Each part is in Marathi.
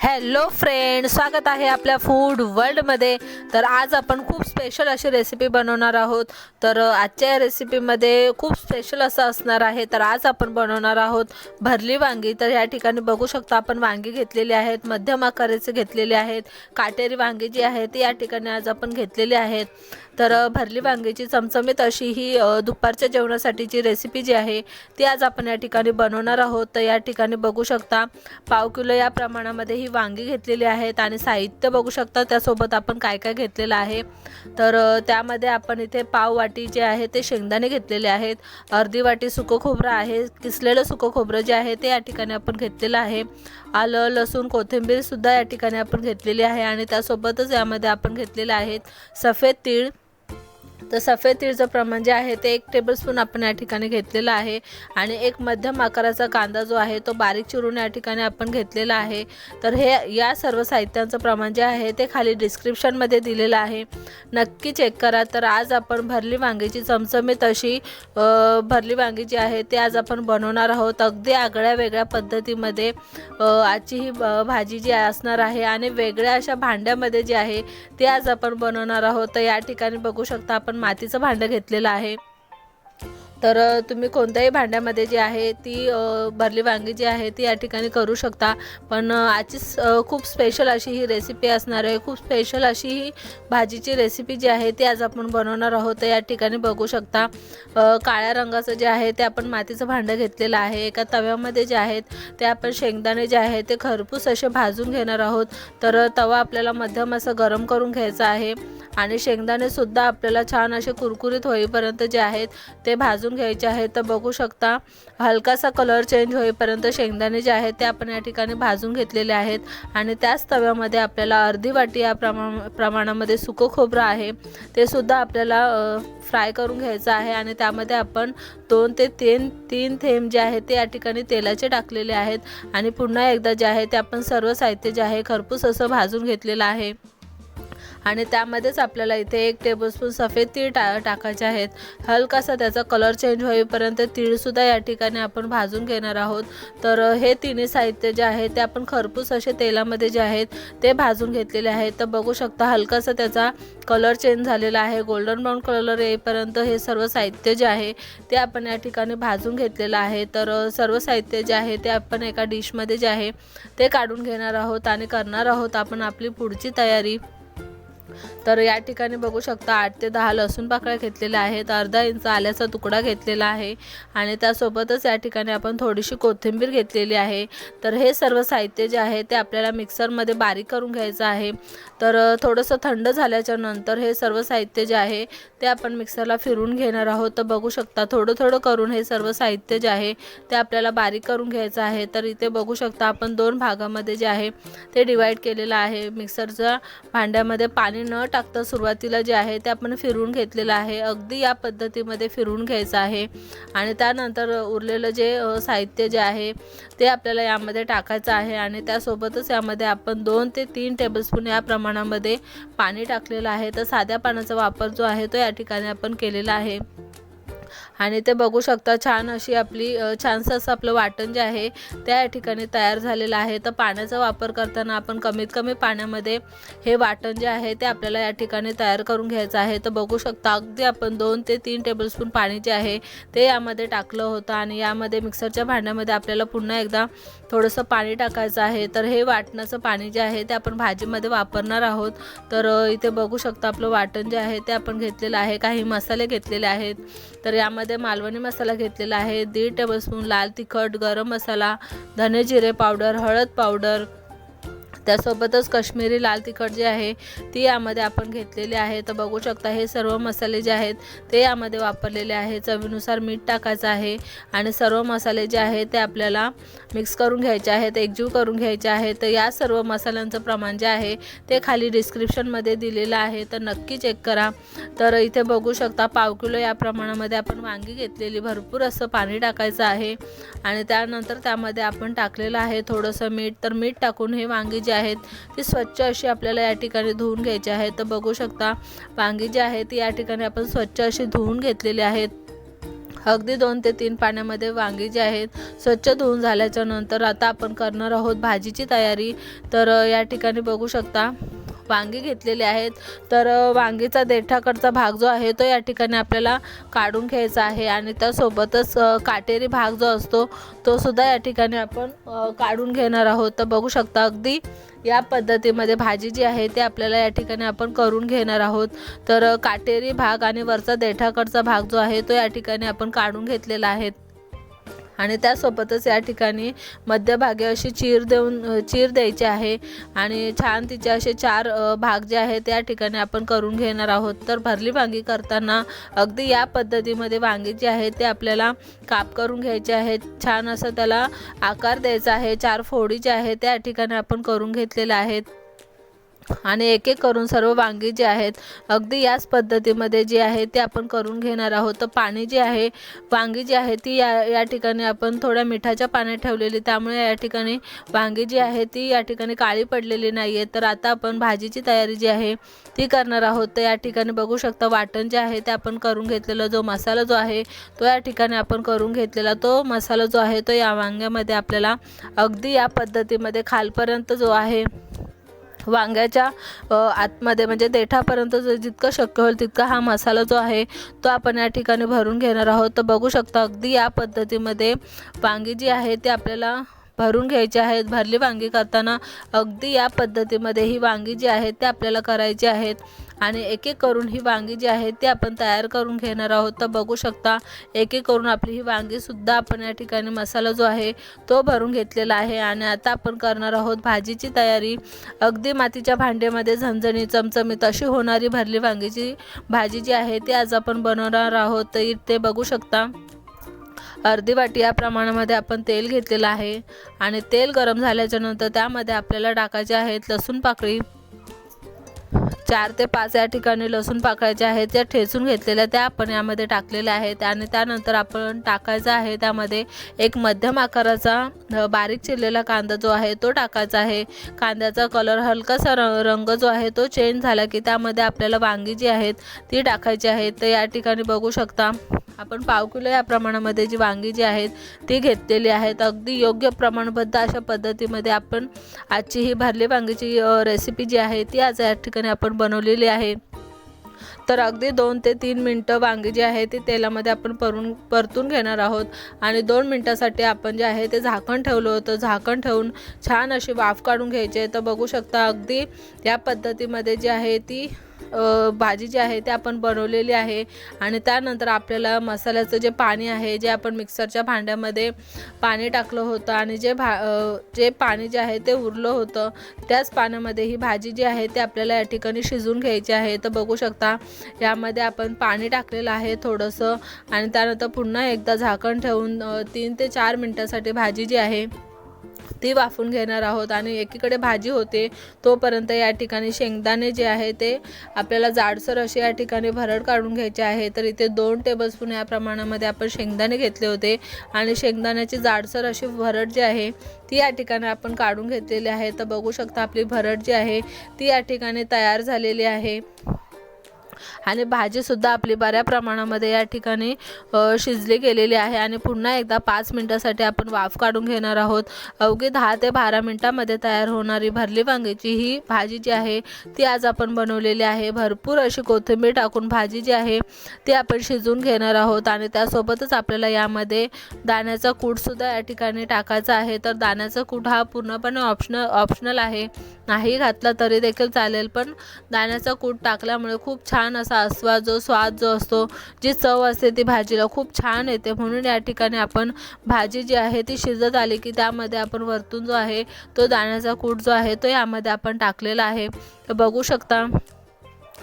हॅलो फ्रेंड स्वागत आहे आपल्या फूड वर्ल्डमध्ये तर आज आपण खूप स्पेशल अशी रेसिपी बनवणार आहोत. तर आजच्या या रेसिपीमध्ये खूप स्पेशल असं असणार आहे. तर आज आपण बनवणार आहोत भरली वांगी. तर या ठिकाणी बघू शकता आपण वांगी घेतलेली आहेत मध्यम आकाराचे घेतलेले आहेत काटेरी वांगी जी आहे ती या ठिकाणी आज आपण घेतलेली आहेत. तर भरली वांग्याची चमचमीत अशी ही दुपारच्या जेवणासाठीची रेसिपी जी आहे ती आज आपण या ठिकाणी बनवणार आहोत. तर या ठिकाणी बघू शकता पाव किलो या प्रमाणामध्ये ही वांगी घेतलेली आहेत आणि साहित्य बघू शकता त्यासोबत आपण काय काय घेतलेलं आहे. तर त्यामध्ये आपण इथे पाव वाटी जे आहे ते शेंगदाणे घेतलेले आहेत. अर्धी वाटी सुकं खोबरं आहे किसलेलं सुकं खोबरं जे आहे ते या ठिकाणी आपण घेतलेलं आहे. आलं लसूण कोथिंबीरसुद्धा या ठिकाणी आपण घेतलेली आहे आणि त्यासोबतच यामध्ये आपण घेतलेले आहेत सफेद तीळ तर सफेद तीळचं प्रमाण जे आहे ते एक टेबलस्पून आपण या ठिकाणी घेतलेलं आहे. आणि एक मध्यम आकाराचा कांदा जो आहे तो बारीक चिरून या ठिकाणी आपण घेतलेला आहे. तर हे या सर्व साहित्यांचं प्रमाण जे आहे ते खाली डिस्क्रिप्शनमध्ये दिलेलं आहे. नक्की चेक करा. तर आज आपण भरली वांगीची चमचमीत अशी भरली वांगी जी आहे ते आज आपण बनवणार आहोत. अगदी आगळ्या वेगळ्या पद्धतीमध्ये आजची ही भाजी जी असणार आहे आणि वेगळ्या अशा भांड्यामध्ये जी आहे ते आज आपण बनवणार आहोत. तर या ठिकाणी बघू शकता आपण मातीचं भांडं घेतलेलं आहे. तर तुम्ही कोणत्याही भांड्यामध्ये जी आहे ती भरली वांगी जी आहे ती या ठिकाणी करू शकता. पण आजचीच आजची खूप स्पेशल अशी ही रेसिपी असणार आहे. खूप स्पेशल अशी ही भाजीची रेसिपी जी आहे ती आज आपण बनवणार आहोत. या ठिकाणी बघू शकता काळ्या रंगाचं जे आहे ते आपण मातीचं भांडं घेतलेलं आहे. एका तव्यामध्ये जे आहेत ते आपण शेंगदाणे जे आहे ते खरपूस असे भाजून घेणार आहोत. तर तवा आपल्याला मध्यम असं गरम करून घ्यायचा आहे. आणि शेंगदाणे सुद्धा आपल्याला छान असे कुरकुरीत होईपर्यंत जे आहेत ते भाजून घ्यायचे आहे. तर बघू शकता हलकासा कलर चेंज होईपर्यंत शेंगदाणे जे आहेत ते आपण या ठिकाणी भाजून घेतलेले आहेत. आणि त्याच तव्यामध्ये आपल्याला अर्धी वाटी या प्रमा प्रमाणामध्ये सुकं खोबरं आहे. ते सुद्धा आपल्याला फ्राय करून घ्यायचं आहे. आणि त्यामध्ये आपण दोन ते तीन तीन थेंब जे आहे ते या ठिकाणी तेलाचे टाकलेले आहेत. आणि पुन्हा एकदा जे आहे ते आपण सर्व साहित्य जे आहे खरपूस असं भाजून घेतलेलं आहे. आणि त्यामध्येच आपल्याला इथे एक टेबलस्पून सफेद तीळ टा टाकायचे आहेत. हलकासा त्याचा कलर चेंज होईपर्यंत तीळसुद्धा या ठिकाणी आपण भाजून घेणार आहोत. तर हे तिन्ही साहित्य जे आहे ते आपण खरपूस असे तेलामध्ये जे आहेत ते भाजून घेतलेले आहेत. तर बघू शकता हलकासा त्याचा कलर चेंज झालेला आहे. गोल्डन ब्राऊन कलर येईपर्यंत हे सर्व साहित्य जे आहे ते आपण या ठिकाणी भाजून घेतलेलं आहे. तर सर्व साहित्य जे आहे ते आपण एका डिशमध्ये जे आहे ते काढून घेणार आहोत आणि करणार आहोत आपण आपली पुढची तयारी. तर या ठिकाणी बघू शकता आठ ते दहा लसूण पाकळ्या घेतलेल्या आहेत. अर्धा इंच आल्याचा तुकडा घेतलेला आहे. आणि त्यासोबतच या ठिकाणी आपण थोडीशी कोथिंबीर घेतलेली आहे. तर हे सर्व साहित्य जे आहे ते आपल्याला मिक्सरमध्ये बारीक करून घ्यायचं आहे. तर थोडंसं थंड झाल्याच्यानंतर हे सर्व साहित्य जे आहे ते आपण मिक्सरला फिरून घेणार आहोत. तर बघू शकता थोडं थोडं करून हे सर्व साहित्य जे आहे ते आपल्याला बारीक करून घ्यायचं आहे. तर इथे बघू शकता आपण दोन भागामध्ये जे आहे ते डिवाईड केलेलं आहे. मिक्सरच्या भांड्यामध्ये पाणी पाणी न टाकता सुरुवातीला जे आहे ते आपण फिरून घेतलेलं आहे. अगदी या पद्धतीमध्ये फिरून घ्यायचं आहे. आणि त्यानंतर उरलेलं जे साहित्य जे आहे ते आपल्याला यामध्ये टाकायचं आहे. आणि त्यासोबतच यामध्ये आपण दोन ते तीन टेबलस्पून या प्रमाणामध्ये पाणी टाकलेलं आहे. तर साध्या पाण्याचा वापर जो आहे तो या ठिकाणी आपण केलेला आहे. आणि ते बघू शकता छान अशी आपली छानसं असं आपलं वाटण जे आहे त्या या ठिकाणी तयार झालेलं आहे. तर पाण्याचा वापर करताना आपण कमीत कमी पाण्यामध्ये हे वाटण जे आहे ते आपल्याला या ठिकाणी तयार करून घ्यायचं आहे. तर बघू शकता अगदी आपण दोन ते तीन टेबलस्पून पाणी जे आहे ते यामध्ये टाकलं होतं आणि यामध्ये मिक्सरच्या भांड्यामध्ये आपल्याला पुन्हा एकदा थोडंसं पाणी टाकायचं आहे. तर हे वाटणाचं पाणी जे आहे ते आपण भाजीमध्ये वापरणार आहोत. तर इथे बघू शकता आपलं वाटण जे आहे ते आपण घेतलेलं आहे. काही मसाले घेतलेले आहेत. तर यामध्ये मालवणी मसाला घेतलेला आहे. दीड टेबलस्पून लाल तिखट गरम मसाला धने जिरे पावडर हळद पावडर त्यासोबतच काश्मीरी लाल तिखट जे आहे ती यामध्ये आपण घेतलेली आहे. तर बघू शकता हे सर्व मसाले जे आहेत ते यामध्ये वापरलेले आहे. चवीनुसार मीठ टाकायचं आहे आणि सर्व मसाले जे आहेत ते आपल्याला मिक्स करून घ्यायचे आहेत एकजीव करून घ्यायचे आहे तर या सर्व मसाल्यांचं प्रमाण जे आहे ते खाली डिस्क्रिप्शनमध्ये दिलेलं आहे. तर नक्की चेक करा. तर इथे बघू शकता पाव किलो या प्रमाणामध्ये आपण वांगी घेतलेली. भरपूर असं पाणी टाकायचं आहे आणि त्यानंतर त्यामध्ये आपण टाकलेलं आहे थोडंसं मीठ. तर मीठ टाकून हे वांगी जे आहेत ती स्वच्छ अशी आपल्याला या ठिकाणी धुवून घ्यायची आहे. तर बघू शकता वांगी जी आहे ती या ठिकाणी आपण स्वच्छ अशी धुवून घेतलेली आहेत. अगदी दोन ते तीन पाण्यामध्ये वांगी जी आहेत स्वच्छ धुवून झाल्याच्यानंतर आता आपण करणार आहोत भाजीची तयारी. तर या ठिकाणी बघू शकता वांगी घेतलेली आहेत. तर वांगीचा देठाकडचा भाग जो आहे तो या ठिकाणी आपल्याला काढून घ्यायचा आहे. आणि त्यासोबतच काटेरी भाग जो असतो तो सुद्धा या ठिकाणी आपण काढून घेणार आहोत. तर बघू शकता अगदी या पद्धतीमध्ये भाजी जी आहे ती आपल्याला या ठिकाणी आपण करून घेणार आहोत. तर काटेरी भाग आणि वरचा देठाकडचा भाग जो आहे तो या ठिकाणी आपण काढून घेतलेला आहे. आणि त्यासोबतच या ठिकाणी मध्यभागी अशी चीर देऊन चीर द्यायची आहे. आणि छान तिचे असे चार भाग जे आहेत त्या ठिकाणी आपण करून घेणार आहोत. तर भरली वांगी करताना अगदी या पद्धतीमध्ये वांगी जी आहेत ते आपल्याला काप करून घ्यायचे आहेत छान असं त्याला आकार द्यायचा आहे. चार फोडी जे आहेत त्या ठिकाणी आपण करून घेतलेल्या आहेत. आणि एक एक करून सर्व वांगी जे आहेत अगदी याच पद्धतीमध्ये जे आहे ते आपण करून घेणार आहोत. तर पाणी जे आहे वांगी जी आहे ती या या ठिकाणी आपण थोड्या मिठाच्या पाण्यात ठेवलेली त्यामुळे या ठिकाणी वांगी जी आहे ती या ठिकाणी काळी पडलेली नाही आहे तर आता आपण भाजीची तयारी जी आहे ती करणार आहोत. तर या ठिकाणी बघू शकता वाटण जे आहे ते आपण करून घेतलेला जो मसाला जो आहे तो या ठिकाणी आपण करून घेतलेला तो मसाला जो आहे तो या वांग्यामध्ये आपल्याला अगदी या पद्धतीमध्ये खालपर्यंत जो आहे वांग्याच्या आतमध्ये म्हणजे देठापर्यंत जर जितकं शक्य होईल तितका हा मसाला जो आहे तो आपण या ठिकाणी भरून घेणार आहोत. तर बघू शकता अगदी या पद्धतीमध्ये वांगी जी आहे ती आपल्याला भरून घ्यायची आहेत भरली वांगी करताना अगदी या पद्धतीमध्ये ही वांगी जी आहेत ते आपल्याला करायची आहेत आणि एक एक करून ही वांगी जी आहे ती आपण तयार करून घेणार आहोत. तर बघू शकता एक एक करून आपली ही वांगीसुद्धा आपण या ठिकाणी मसाला जो आहे तो भरून घेतलेला आहे. आणि आता आपण करणार आहोत भाजीची तयारी. अगदी मातीच्या भांड्यामध्ये झणझणी चमचमीत अशी होणारी भरली वांगीची भाजी जी आहे ती आज आपण बनवणार आहोत. तर ते बघू शकता अर्धी वाटी या प्रमाणामध्ये आपण तेल घेतलेलं आहे. आणि तेल गरम झाल्याच्यानंतर त्यामध्ये आपल्याला टाकायचे आहेत लसूण पाकळी चार ते पाच या ठिकाणी लसूण पाकायचे आहेत त्या ठेचून घेतलेल्या त्या आपण यामध्ये टाकलेल्या आहेत आणि त्यानंतर आपण टाकायचं आहे त्यामध्ये एक मध्यम आकाराचा बारीक चिरलेला कांदा जो आहे तो टाकायचा आहे. कांद्याचा कलर हलकासा र रंग जो आहे तो चेंज झाला की त्यामध्ये आपल्याला वांगी जी आहेत ती टाकायची आहेत तर या ठिकाणी बघू शकता आपण पाव किलो या प्रमाणामध्ये जी वांगी जी आहेत ती घेतलेली आहेत. अगदी योग्य प्रमाणबद्ध अशा पद्धतीमध्ये आपण आजची ही भरली वांगीची रेसिपी जी आहे ती आज या ठिकाणी आपण बनवलेली आहे. तर अगदी दोन ते तीन मिनटं वांगी जी आहे ती तेलामध्ये आपण परून परतून घेणार आहोत. आणि दोन मिनटासाठी आपण जे आहे ते झाकण ठेवलं होतं. झाकण ठेवून छान अशी वाफ काढून घ्यायची आहे. तर बघू शकता अगदी या पद्धतीमध्ये जी आहे ती भाजी जी आहे ती आपण बनवलेली आहे. आणि त्यानंतर आपल्याला मसाल्याचं जे पाणी आहे जे आपण मिक्सरच्या भांड्यामध्ये पाणी टाकलं होतं आणि जे भा जे पाणी जे आहे ते उरलं होतं त्याच पाण्यामध्ये ही भाजी जी आहे ती आपल्याला या ठिकाणी शिजवून घ्यायची आहे. तर बघू शकता यामध्ये आपण पाणी टाकलेलं आहे थोडंसं आणि त्यानंतर पुन्हा एकदा झाकण ठेवून तीन ते चार मिनटासाठी भाजी जी आहे ती वाफून घेणार आहोत आणि एकीकडे भाजी होते तोपर्यंत या ठिकाणी शेंगदाणे जे आहे ते आपल्याला जाडसर असे या ठिकाणी भरड काढून घ्यायचे आहे. तर इथे दोन टेबलस्पून या प्रमाणामध्ये आपण शेंगदाणे घेतले होते आणि शेंगदाण्याची जाडसर अशी भरड जी आहे ती या ठिकाणी आपण काढून घेतलेली आहे. तर बघू शकता आपली भरड जी आहे ती या ठिकाणी तयार झालेली आहे. आणि भाजीसुद्धा आपली बऱ्या प्रमाणामध्ये या ठिकाणी शिजली गेलेली आहे. आणि पुन्हा एकदा पाच मिनटासाठी आपण वाफ काढून घेणार आहोत. अवघी दहा ते बारा मिनटामध्ये तयार होणारी भरली वांग्याची ही भाजी जी आहे ती आज आपण बनवलेली आहे. भरपूर अशी कोथिंबीर टाकून भाजी जी आहे ती आपण शिजवून घेणार आहोत. आणि त्यासोबतच आपल्याला यामध्ये दाण्याचा कूटसुद्धा या ठिकाणी टाकायचा आहे. तर दाण्याचा कूट हा पूर्णपणे ऑप्शनल ऑप्शनल आहे. नाही घातला तरी देखील चालेल पण दाण्याचा कूट टाकल्यामुळे खूप छान असा आस्वाद जो स्वाद जो असतो जी चव असते ती भाजीला खूप छान येते. म्हणून या ठिकाणी आपण भाजी जी आहे ती शिजत आली की त्यामध्ये आपण वरतून जो आहे तो दाण्याचा कूट जो आहे तो यामध्ये आपण टाकलेला आहे. तर बघू शकता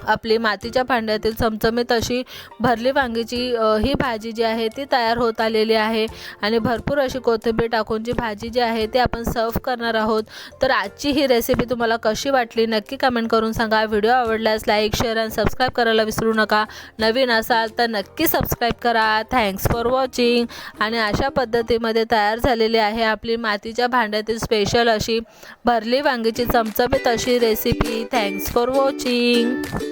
आपली मातीच्या भांड्यातील चमचमीत अशी भरली वांगीची ही भाजी जी आहे ती तयार होत आलेली आहे. आणि भरपूर अशी कोथिंबीर टाकून जी भाजी जी आहे ती आपण सर्व करणार आहोत. तर आजची ही रेसिपी तुम्हाला कशी वाटली नक्की कमेंट करून सांगा. व्हिडिओ आवडल्यास लाईक शेअर आणि सबस्क्राईब करायला विसरू नका. नवीन असाल तर नक्की सबस्क्राईब करा. थँक्स फॉर वॉचिंग आणि अशा पद्धतीमध्ये तयार झालेली आहे आपली मातीच्या भांड्यातील स्पेशल अशी भरली वांगीची चमचमीत अशी रेसिपी थँक्स फॉर वॉचिंग